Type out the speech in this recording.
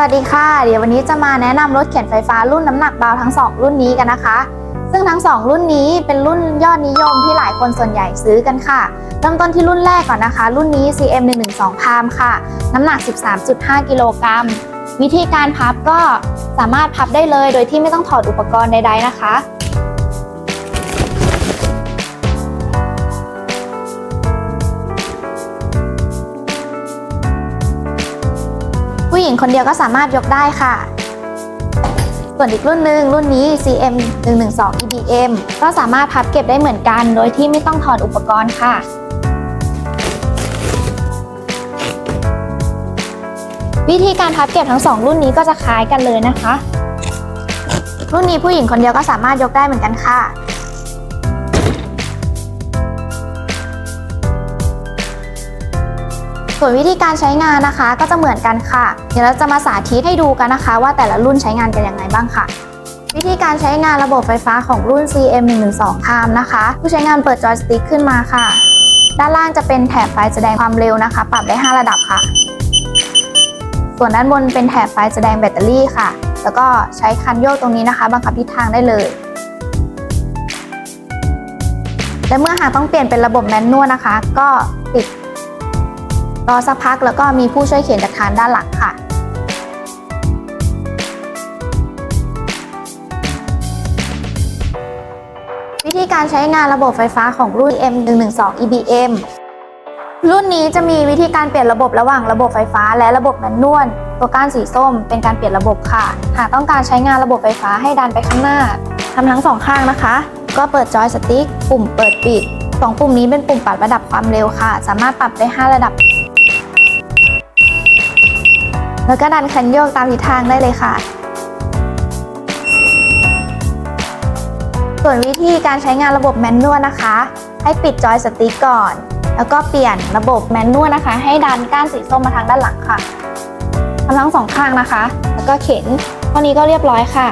วัสดีค่ะ เดี๋ยววันนี้จะมาแนะนำรถเข็นไฟฟ้ารุ่นน้ำหนักเบาทั้ง 2 รุ่นนี้กันนะคะ ซึ่งทั้ง 2 รุ่นนี้เป็นรุ่นยอดนิยมที่หลายคนส่วนใหญ่ซื้อกันค่ะเริ่มต้นที่รุ่นแรกก่อนนะคะ รุ่นนี้ CM 112พามค่ะ น้ำหนัก 13.5 กิโลกรัม วิธีการพับก็สามารถพับได้เลย โดยที่ไม่ต้องถอดอุปกรณ์ใด ๆ นะคะ ญิงคนเดียวก็สามารถยกได้ค่ะ ส่วนอีกรุ่นหนึ่งรุ่นนี้ CM 112 EBM ก็สามารถพับเก็บได้เหมือนกัน โดยที่ไม่ต้องถอดอุปกรณ์ค่ะวิธีการพับเก็บทั้งสองรุ่นนี้ก็จะคล้ายกันเลยนะคะ รุ่นนี้ผู้หญิงคนเดียวก็สามารถยกได้เหมือนกันค่ะ ส่วนวิธีการใช้งานนะคะก็จะเหมือนกันค่ะ เดี๋ยวเราจะมาสาธิตให้ดูกันนะคะ ว่าแต่ละรุ่นใช้งานกันยังไงบ้างค่ะ วิธีการใช้งานระบบไฟฟ้าของรุ่น CM 112พามนะคะ ผู้ใช้งานเปิดจอยสติ๊กขึ้นมาค่ะ ด้านล่างจะเป็นแถบไฟแสดงความเร็วนะคะ ปรับได้ 5 ระดับค่ะ ส่วนด้านบนเป็นแถบไฟแสดงแบตเตอรี่ค่ะ แล้วก็ใช้คันโยกตรงนี้นะคะ บังคับทิศทางได้เลยและเมื่อหากต้องเปลี่ยนเป็นระบบแมนนวลนะคะ ก็ติด รอสักพักแล้วก็มีผู้ช่วยเขียนจากทางด้านหลังค่ะ วิธีการใช้งานระบบไฟฟ้าของรุ่น M112 EBM รุ่นนี้จะมีวิธีการเปลี่ยนระบบระหว่างระบบไฟฟ้าและระบบแมนนวลตัวก้านสีส้มเป็นการเปลี่ยนระบบค่ะ หากต้องการใช้งานระบบไฟฟ้าให้ดันไปข้างหน้าทำทั้งสองข้างนะคะ ก็เปิดจอยสติ๊กปุ่มเปิดปิดสองปุ่มนี้เป็นปุ่มปรับระดับความเร็วค่ะ สามารถปรับได้ 5 ระดับ แล้วก็ดันคันโยกตามทิศทางได้เลยค่ะ ส่วนวิธีการใช้งานระบบแมนนวลนะคะ ให้ปิดจอยสติ๊กก่อน แล้วก็เปลี่ยนระบบแมนนวลนะคะ ให้ดันก้านสีส้มมาทางด้านหลังค่ะทำทั้งสองข้างนะคะ แล้วก็เข็นเท่านี้ก็เรียบร้อยค่ะ